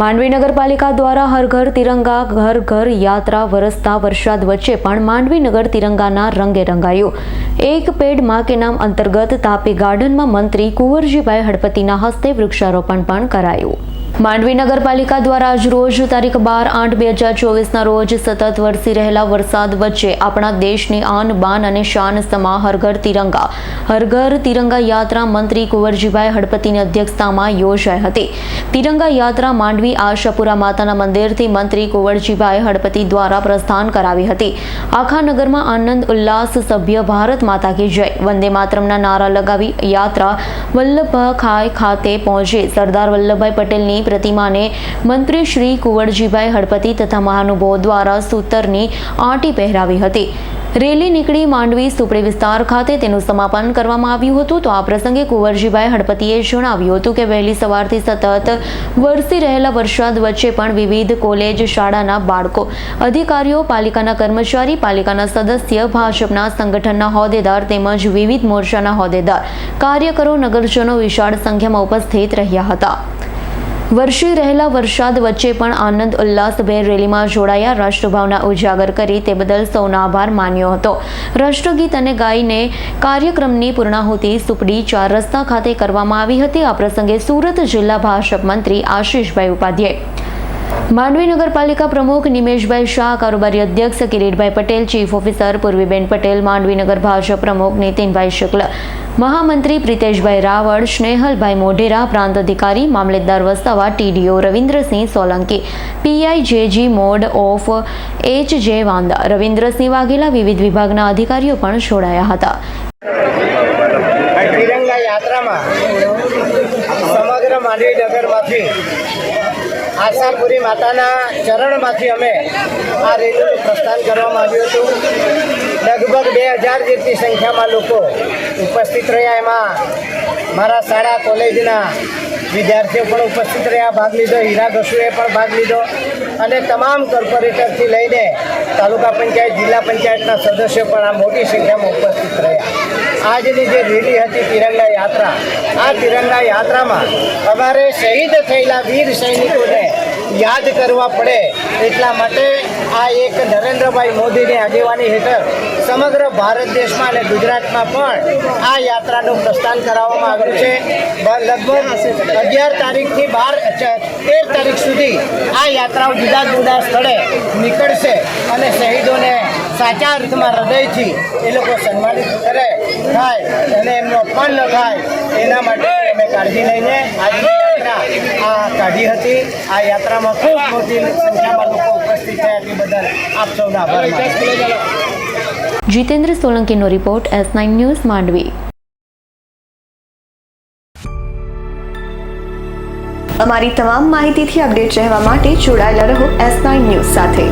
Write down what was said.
માંડવી નગરપાલિકા દ્વારા હર ઘર તિરંગા, ઘર ઘર યાત્રા વરસતા વરસાદ વચ્ચે પણ માંડવી નગર તિરંગાના રંગે રંગાયું. એક પેડમાં કે નામ અંતર્ગત તાપી ગાર્ડનમાં મંત્રી કુંવરજીભાઈ હડપતિના હસ્તે વૃક્ષારોપણ પણ કરાયું. માંડવી નગરપાલિકા દ્વારા આજ રોજ તારીખ બાર આઠ બે હજાર ચોવીસના રોજ સતત વરસી રહેલા વરસાદ વચ્ચે આપણા દેશની આન બાન અને શાન સમા હરઘર તિરંગા. હરઘર તિરંગા યાત્રા મંત્રી કુંવરજીભાઈ હડપતિની અધ્યક્ષતામાં યોજાઈ હતી. તિરંગા યાત્રા માંડવી આશાપુરા માતાના મંદિરથી મંત્રી કુંવરજીભાઈ હડપતિ દ્વારા પ્રસ્થાન કરાવી હતી. આખા નગરમાં આનંદ ઉલ્લાસ સભ્ય ભારત માતા કી જય. વંદે માતરમના નારા લગાવી યાત્રા વલ્લભ ખાય ખાતે પહોંચી. સરદાર વલ્લભભાઈ પટેલની પ્રતિમાને મંત્રી શ્રી કુંવરજીભાઈ હળપતિ તથા મહાનુભાવો દ્વારા સૂતરની આંટી પહેરાવી હતી. રેલી નીકળી માંડવી સુપડી વિસ્તાર ખાતે તેનું સમાપન કરવામાં આવ્યું હતું. તો આ પ્રસંગે કુંવરજીભાઈ હળપતિએ જણાવ્યું હતું કે વહેલી સવારથી સતત વરસી રહેલા વરસાદ વચ્ચે પણ વિવિધ કોલેજ શાળાના બાળકો, અધિકારીઓ, પાલિકાના કર્મચારી, પાલિકાના સદસ્ય, ભાજપના સંગઠનના હોદ્દેદાર તેમજ વિવિધ મોરચાના હોદ્દેદાર, કાર્યકરો, નગરજનો વિશાળ સંખ્યામાં ઉપસ્થિત રહ્યા હતા. વરસી રહેલા વરસાદ વચ્ચે પણ આનંદ ઉલ્લાસભેર રેલીમાં જોડાયા રાષ્ટ્રભાવના ઉજાગર કરી તે બદલ સૌનો આભાર માન્યો હતો. રાષ્ટ્રગીત અને ગાઈને કાર્યક્રમની પૂર્ણાહુતિ સુપડી ચાર રસ્તા ખાતે કરવામાં આવી હતી. આ પ્રસંગે સુરત જિલ્લા ભાષક મંત્રી આશીષભાઈ ઉપાધ્યાય માંડવી નગરપાલિકા પ્રમુખ નિમેશભાઈ શાહ, કારોબારી અધ્યક્ષ કિરીટભાઈ પટેલ, ચીફ ઓફિસર પૂર્વીબેન પટેલ, માંડવી નગર ભાજપ પ્રમુખ નીતિનભાઈ શુક્લ, મહામંત્રી પ્રિતેશભાઈ રાવળ, સ્નેહલભાઈ મોઢેરા, પ્રાંત અધિકારી, મામલેદાર Vastava, TDO Ravindrasinh Solanki PI J mode of H J Vanda, Ravindrasinh Vaghela વિવિધ વિભાગના અધિકારીઓ પણ જોડાયા હતા. યાત્રામાં સમગ્ર માંડવી નગરમાંથી આશાપુરી માતાના ચરણમાંથી અમે આ રેલીનું પ્રસ્થાન કરવામાં આવ્યું હતું. લગભગ બે હજાર જેટલી સંખ્યામાં લોકો ઉપસ્થિત રહ્યા. એમાં મારા શાળા, કોલેજના વિદ્યાર્થીઓ પણ ઉપસ્થિત રહ્યા. ભાગ લીધો, હીરા ઘસુએ પણ ભાગ લીધો અને તમામ કોર્પોરેટરથી લઈને તાલુકા પંચાયત, જિલ્લા પંચાયતના સદસ્યો પણ આ મોટી સંખ્યામાં ઉપસ્થિત રહ્યા. આજની જે રેલી હતી તિરંગા યાત્રા. આ તિરંગા યાત્રામાં અમારે શહીદ થયેલા વીર સૈનિકોને યાદ કરવા પડે. એટલા માટે આ એક નરેન્દ્રભાઈ મોદીની આગેવાની હેઠળ સમગ્ર ભારત દેશમાં અને ગુજરાતમાં પણ આ યાત્રાનું પ્રસ્થાન કરાવવામાં આવ્યું છે. લગભગ અગિયાર તારીખથી બાર તેર તારીખ સુધી આ યાત્રાઓ જુદા જુદા સ્થળે નીકળશે અને શહીદોને સાચા અર્થમાં હૃદયથી એ લોકો સન્માનિત કરે. થાય અને એમનું અપમાન ન થાય એના માટે અમે કાળજી લઈને આજની આ કાઢી હતી. આ યાત્રામાં ખૂબ મોટી સંખ્યામાં લોકો ઉપસ્થિત થયા તે બદલ આપ સૌનો આભાર Jitendra સોલંકીનો report S nine news Mandvi. અમારી તમામ માહિતીથી અપડેટ રહેવા માટે જોડાયેલા રહો એસ નાઇન ન્યૂઝ સાથે.